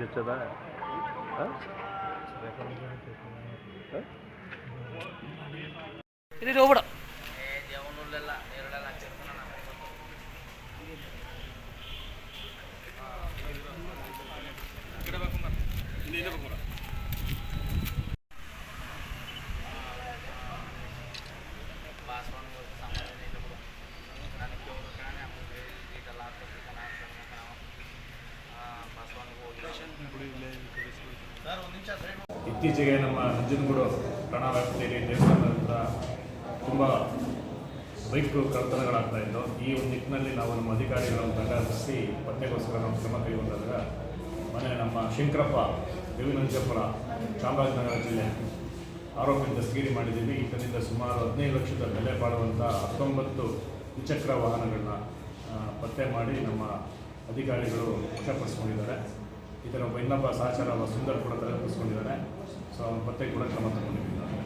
నుంచి వచ్చేదా ఇది రోబడో ಇತ್ತೀಚೆಗೆ ನಮ್ಮ ನಂಜನಗೂಡು ಠಾಣಾ ವ್ಯಾಪ್ತಿಯಲ್ಲಿ ದೇವಸ್ಥಾನದ ಹತ್ರ ತುಂಬ ಬೈಕ್ ಕಳ್ತನಗಳಾಗ್ತಾ ಇತ್ತು ಈ ಒಂದು ನಿಟ್ಟಿನಲ್ಲಿ ನಾವು ನಮ್ಮ ಅಧಿಕಾರಿಗಳನ್ನು ತಂಡ ರಚಿಸಿ ಪತ್ತೆಗೋಸ್ಕರ ನಾವು ಕ್ರಮ ಕೈಗೊಂಡಾಗ ಮನೆ ನಮ್ಮ ಶಂಕರಪ್ಪ, ದೇವಿನಂಜಪುರ, ಚಾಮರಾಜನಗರ ಜಿಲ್ಲೆ ಆರೋಪಿ ದಸ್ತಗಿರಿ ಮಾಡಿದ್ದೀವಿ. ಈತನಿಂದ ಸುಮಾರು ಹದಿನೈದು ಲಕ್ಷದ ಬೆಲೆ ಬಾಳುವಂಥ ಹತ್ತೊಂಬತ್ತು ದ್ವಿಚಕ್ರ ವಾಹನಗಳನ್ನ ಪತ್ತೆ ಮಾಡಿ ನಮ್ಮ ಅಧಿಕಾರಿಗಳು ವಶಪಡಿಸ್ಕೊಂಡಿದ್ದಾರೆ. ಇದರ ಇನ್ನೊಬ್ಬ ಸಹಚಾರ ಸುಂದರ್ ಕೂಡ ತಲೆಪಿಸ್ಕೊಂಡಿದ್ದಾರೆ ಸೊ ಮತ್ತೆ ಕೂಡ ಕ್ರಮ ತಗೊಂಡಿದ್ದಾರೆ